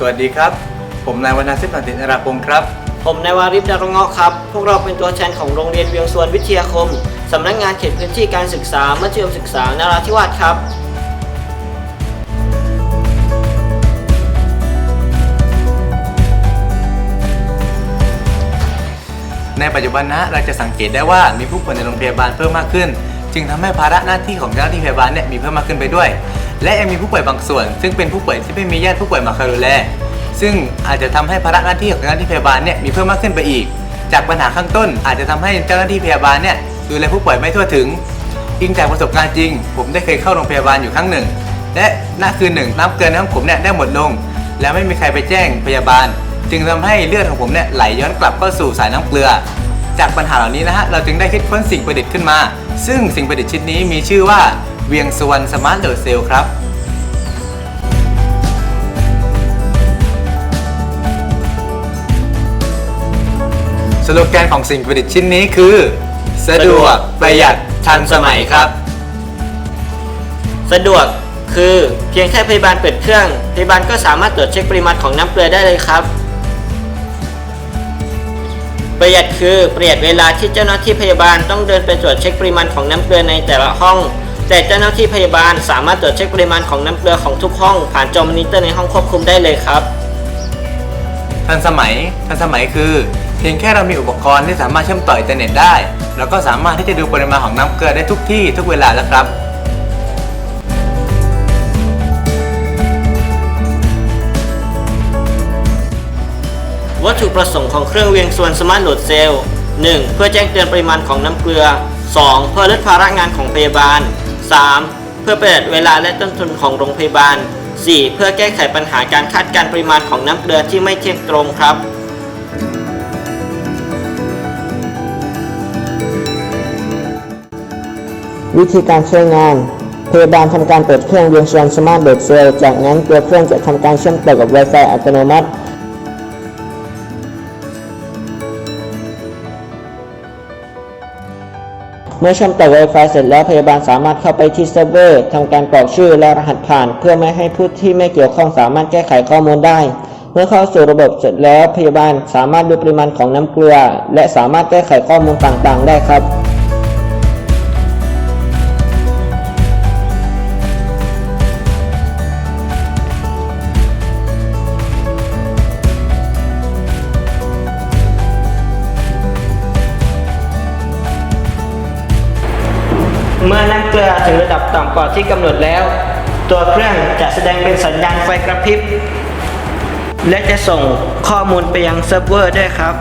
สวัสดีครับ ผมนายวรรณสิทธิ์ปันตินราพงศ์ครับ ผมนายวาริศดารเงาะครับ พวกเราเป็นตัวแทนของโรงเรียนเวียงสวนวิทยาคม สำนักงานเขตพื้นที่การศึกษามัธยมศึกษานราธิวาสครับ ในปัจจุบันนะเราจะสังเกตได้ว่ามีผู้ป่วยในโรงพยาบาลเพิ่มมากขึ้น จึงทำให้ภาระหน้าที่ของเจ้าหน้าที่พยาบาลเนี่ยมีเพิ่มมากขึ้นไปด้วย และยังมีผู้ป่วยบางส่วน ซึ่งเป็นผู้ป่วยที่ไม่มีญาติผู้ป่วยมาคอยดูแลซึ่งอาจจะทำให้ภาระหน้าที่ของเจ้าหน้าที่พยาบาลเนี่ยมีเพิ่มมากขึ้นไปอีก จากปัญหาข้างต้น อาจจะทำให้เจ้าหน้าที่พยาบาลเนี่ยดูแลผู้ป่วยไม่ทั่วถึงอิงจากประสบการณ์จริง ผมได้เคยเข้าโรงพยาบาลอยู่ครั้งหนึ่ง และณคืนหนึ่งน้ำเกลือในห้องผมเนี่ยได้หมดลง แล้วไม่มีใครไปแจ้งพยาบาล จึงทำให้เลือดของผมเนี่ยไหลย้อนกลับเข้าสู่สายน้ำเกลือ จากปัญหาเหล่านี้นะฮะเราจึงได้คิดค้นสิ่งประดิษฐ์ขึ้นมา ซึ่งสิ่งประดิษฐ์ชิ้นนี้มีชื่อว่าเวียงสวรรณสมาร์ทเดอร์เซลครับสโลแกนของสิ่งประดิษฐ์ชิ้นนี้คือ สะดวกประหยัดทันสมัยครับ สะดวกคือเพียงแค่พยาบาลเปิดเครื่อง พยาบาลก็สามารถตรวจเช็คปริมาณของน้ำเกลือได้เลยครับ ประหยัดคือประหยัดเวลาที่เจ้าหน้าที่พยาบาลต้องเดินไปตรวจเช็คปริมาณของน้ำเกลือในแต่ละห้อง แต่เจ้าหน้าที่พยาบาลสามารถตรวจเช็คปริมาณของน้ำเกลือของทุกห้อง ผ่านจอมอนิเตอร์ในห้องควบคุมได้เลยครับ ทันสมัยทันสมัยคือ เพียงแค่เรามีอุปกรณ์ที่สามารถเชื่อมต่ออินเทอร์เน็ตได้ แล้วก็สามารถที่จะดูปริมาณของน้ำเกลือได้ทุกที่ทุกเวลาแล้วครับ วัตถุประสงค์ของเครื่องเวียงส่วนสมาร์ทโหลดเซลล์ 1. เพื่อแจ้งเตือนปริมาณของน้ำเกลือ 2. เพื่อลดภาระงานของพยาบาล 3. เพื่อประหยัดเวลาและต้นทุนของโรงพยาบาล 4. เพื่อแก้ไขปัญหาการคาดการณ์ปริมาณของน้ำเกลือที่ไม่เที่ยงตรงครับวิธีการใช้งาน พยาบาลทำการเปิดเครื่องเวียงส่วนสมาร์ทเดดเซลจากนั้นตัวเครื่องจะทำการเชื่อมต่อกับ Wi-Fi อัตโนมัติ เมื่อเชื่อมต่อ Wi-Fi เสร็จแล้วพยาบาลสามารถเข้าไปที่เซิร์ฟเวอร์ทำการกรอกชื่อและรหัสผ่าน เพื่อไม่ให้ผู้ที่ไม่เกี่ยวข้องสามารถแก้ไขข้อมูลได้ เมื่อเข้าสู่ระบบเสร็จแล้วพยาบาลสามารถดูปริมาณของน้ำเกลือ และสามารถแก้ไขข้อมูลต่างๆ ได้ครับ เมื่อน้ำเกลือถึงระดับต่ำกว่าที่กำหนดแล้ว ตัวเครื่องจะแสดงเป็นสัญญาณไฟกระพริบ และจะส่งข้อมูลไปยังเซิร์ฟเวอร์ด้วยครับ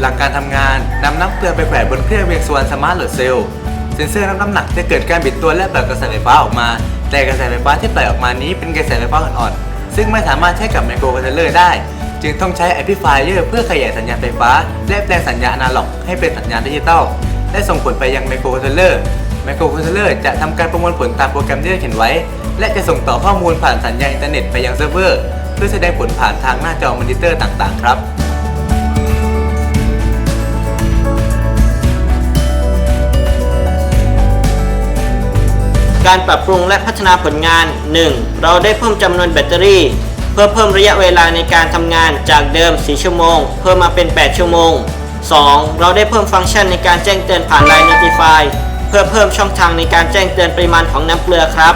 หลักการทำงานนำน้ำเกลือไปแขวนบนเครื่องเวียงสวรรณสมาร์ทโหลดเซลล์เซ็นเซอร์รับน้ำหนักจะเกิดการบิดตัวและปล่อยกระแสไฟฟ้าออกมา แต่กระแสไฟฟ้าที่ปล่อยออกมานี้เป็นกระแสไฟฟ้าอ่อนๆ ซึ่งไม่สามารถใช้กับไมโครคอนโทรลเลอร์ได้ จึงต้องใช้แอมพลิฟายเออร์เพื่อขยายสัญญาณไฟฟ้า และแปลงสัญญาณอนาล็อกให้เป็นสัญญาณดิจิตอลและส่งผลไปยังไมโครคอนโทรลเลอร์ไมโครคอนโทรลเลอร์จะทำการประมวลผลตามโปรแกรมที่ได้เขียนไว้ และจะส่งต่อข้อมูลผ่านสัญญาณอินเทอร์เน็ตไปยังเซิร์ฟเวอร์ เพื่อแสดงผลผ่านทางหน้าจอมอนิเตอร์ต่างๆ ครับ การปรับปรุงและพัฒนาผลงาน 1. เราได้เพิ่มจำนวนแบตเตอรี่ เพื่อเพิ่มระยะเวลาในการทำงานจากเดิม 4 ชั่วโมง เพิ่มมาเป็น 8 ชั่วโมง 2. เราได้เพิ่มฟังก์ชันในการแจ้งเตือนผ่าน Line Notify เพื่อเพิ่มช่องทางในการแจ้งเตือนปริมาณของน้ำเกลือครับ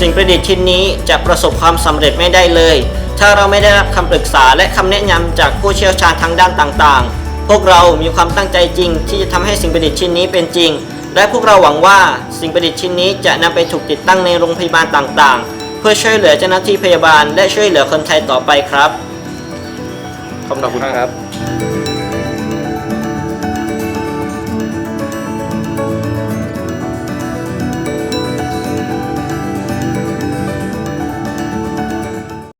สิ่งประดิษฐ์ชิ้นนี้จะประสบความสำเร็จไม่ได้เลย ถ้าเราไม่ได้รับคำปรึกษาและคำแนะนำจากผู้เชี่ยวชาญทางด้านต่างๆ พวกเรามีความตั้งใจจริง ที่จะทำให้สิ่งประดิษฐ์ชิ้นนี้เป็นจริง และพวกเราหวังว่าสิ่งประดิษฐ์ชิ้นนี้จะนำไปถูกติดตั้งในโรงพยาบาลต่างๆ เพื่อช่วยเหลือเจ้าหน้าที่พยาบาล และช่วยเหลือคนไทยต่อไปครับขอบคุณครับ